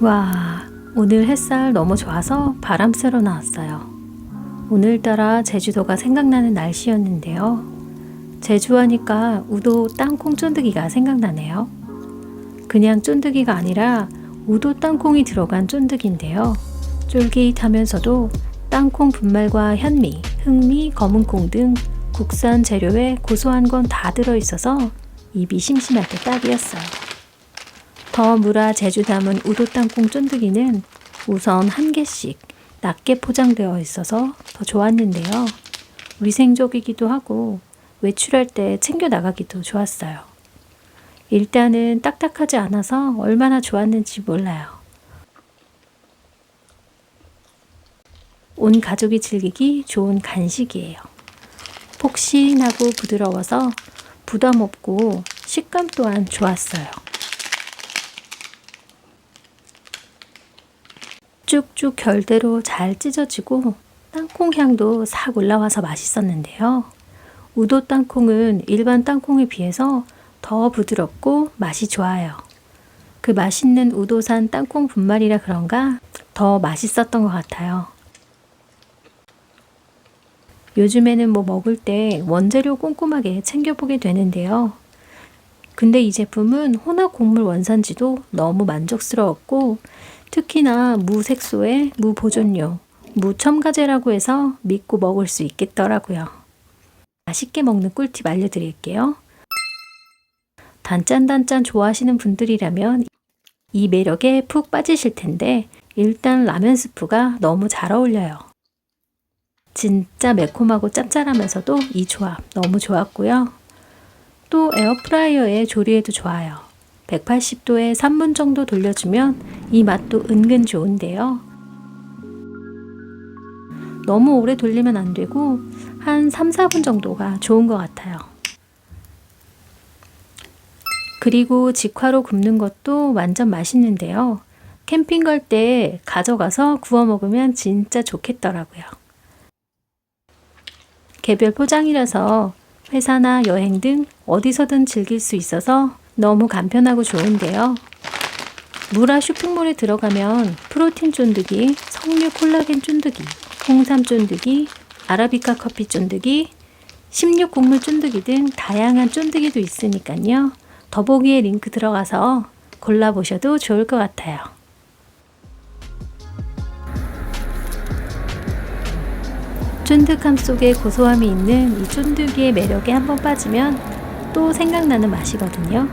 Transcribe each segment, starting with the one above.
와, 오늘 햇살 너무 좋아서 바람 쐬러 나왔어요. 오늘따라 제주도가 생각나는 날씨였는데요. 제주 하니까 우도 땅콩 쫀득이가 생각나네요. 그냥 쫀득이가 아니라 우도 땅콩이 들어간 쫀득인데요. 쫄깃하면서도 땅콩 분말과 현미, 흑미, 검은콩 등 국산 재료에 고소한 건 다 들어있어서 입이 심심할 때 딱이었어요. 더 무라 제주 담은 우도 땅콩 쫀득이는 우선 한 개씩 낮게 포장되어 있어서 더 좋았는데요. 위생적이기도 하고 외출할 때 챙겨 나가기도 좋았어요. 일단은 딱딱하지 않아서 얼마나 좋았는지 몰라요. 온 가족이 즐기기 좋은 간식이에요. 폭신하고 부드러워서 부담 없고 식감 또한 좋았어요. 쭉쭉 결대로 잘 찢어지고 땅콩 향도 싹 올라와서 맛있었는데요. 우도 땅콩은 일반 땅콩에 비해서 더 부드럽고 맛이 좋아요. 그 맛있는 우도산 땅콩 분말이라 그런가 더 맛있었던 것 같아요. 요즘에는 뭐 먹을 때 원재료 꼼꼼하게 챙겨보게 되는데요. 근데 이 제품은 혼합 곡물 원산지도 너무 만족스러웠고 특히나 무색소에 무보존료, 무첨가제라고 해서 믿고 먹을 수 있겠더라고요. 맛있게 먹는 꿀팁 알려드릴게요. 단짠단짠 좋아하시는 분들이라면 이 매력에 푹 빠지실 텐데 일단 라면 스프가 너무 잘 어울려요. 진짜 매콤하고 짭짤하면서도 이 조합 너무 좋았고요. 또 에어프라이어에 조리해도 좋아요. 180도에 3분 정도 돌려주면 이 맛도 은근 좋은데요. 너무 오래 돌리면 안 되고 한 3, 4분 정도가 좋은 것 같아요. 그리고 직화로 굽는 것도 완전 맛있는데요. 캠핑 갈 때 가져가서 구워 먹으면 진짜 좋겠더라고요. 개별 포장이라서 회사나 여행 등 어디서든 즐길 수 있어서 너무 간편하고 좋은데요. 무라 쇼핑몰에 들어가면 프로틴 쫀득이, 석류 콜라겐 쫀득이, 홍삼 쫀득이, 아라비카 커피 쫀득이, 16 곡물 쫀득이 등 다양한 쫀득이도 있으니까요. 더보기에 링크 들어가서 골라보셔도 좋을 것 같아요. 쫀득함 속에 고소함이 있는 이 쫀득이의 매력에 한번 빠지면 또 생각나는 맛이거든요.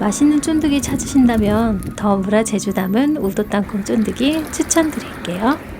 맛있는 쫀득이 찾으신다면 더 무라 제주 담은 우도 땅콩 쫀득이 추천드릴게요.